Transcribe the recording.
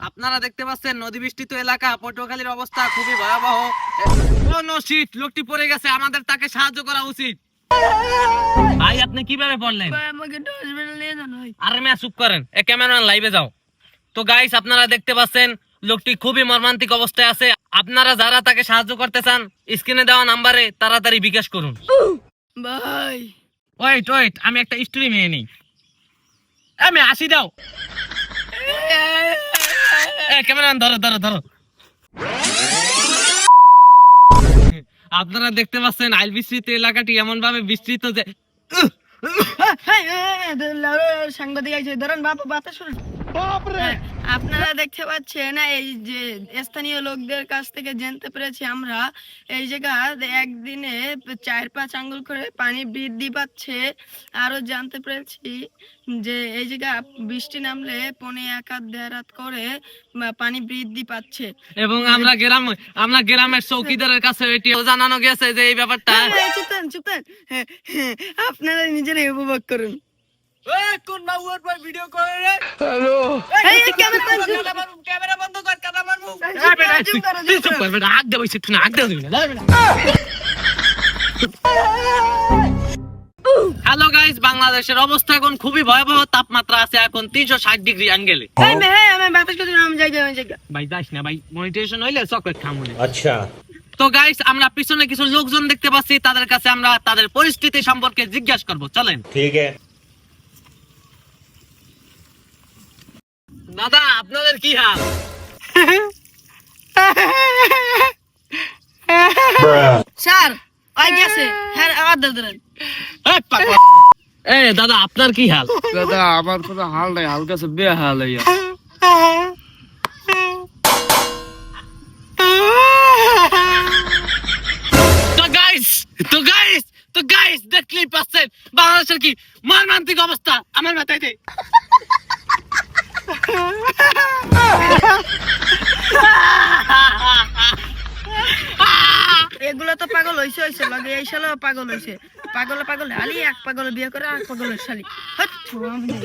আপনারা দেখতে পাচ্ছেন নদী বৃষ্টিত এলাকা পটুয়াখালীর অবস্থা খুবই ভয়াবহ। কোন শীত লোকটি পড়ে গেছে আমাদের তাকে সাহায্য করা উচিত। ভাই আপনি কীভাবে পড়লেন? আরে মেয়া চুপ করেন। এ ক্যামেরাম্যান লাইভে যাও। তো গাইস আপনারা দেখতে পাচ্ছেন লোকটি খুবই মর্মান্তিক অবস্থায় আছে। আপনারা যারা তাকে সাহায্য করতে চান স্ক্রিনে দেওয়া নাম্বারে তাড়াতাড়ি বিকাশ করুন। ভাই। ওয়েট ওয়েট আমি একটা স্টোরি মেয়ে নেই। আমি আসি দাও। এ ক্যামেরাম্যান ধরো ধরো ধরো। আপনারা দেখতে পাচ্ছেন আইল বিস্তৃত এলাকাটি এমন ভাবে বিস্তৃত যে হ্যাঁ, সাংবাদিক আছে ধরেন বাবু বাতাস হ্যাঁ, আপনারা দেখতে পাচ্ছেন এই যে স্থানীয় লোকদের কাছ থেকে জানতে পেরেছি আমরা এই জায়গা একদিনে চার পাঁচ আঙ্গুল করে পানি বৃদ্ধি পাচ্ছে। আরও জানতে পেরেছি যে এই জায়গা বৃষ্টি নামলে পনে এক হাত দেড় হাত করে পানি বৃদ্ধি পাচ্ছে। এবং আমরা গ্রাম আমরা গ্রামের চৌকিদারের কাছে এটিও জানানো গেছে যে এই ব্যাপারটা। হ্যাঁ, হ্যাঁ, আপনারা নিজেরাই উপভোগ করুন। হ্যালো। গাইস বাংলাদেশের অবস্থা এখন খুবই ভয়াবহ তাপমাত্রা আছে এখন তিনশো ষাট ডিগ্রি আঙ্গেলে ভাই যাস না ভাই মনিটেশন হইলে চকলেট খামো আচ্ছা। তো গাইস আমরা পিছনে কিছু লোকজন দেখতে পাচ্ছি তাদের কাছে আমরা তাদের পরিস্থিতি সম্পর্কে জিজ্ঞাসা করব চলেন। ঠিক আছে। দাদা আপনাদের কি হাল? স্যার ওই গেছে? হ্যাঁ আবার ধরে ধরেন। এই পাগল। এই দাদা আপনার কি হাল? দাদা আমার কোনো হাল নাই হালকা সে বেহাল হইয়া তো গাইস তো গাইস তো গাইস দেখলেই পাচ্ছেন। বাংলাদেশের কি মর্মান্তিক অবস্থা? আমার মাথায় দে। এগুলো তো পাগল হইছে হইছে। লগে এই সালেও পাগল হইছে। পাগল পাগল আলি, এক পাগল বিয়ে করে, আর পাগলের শালি। যাই।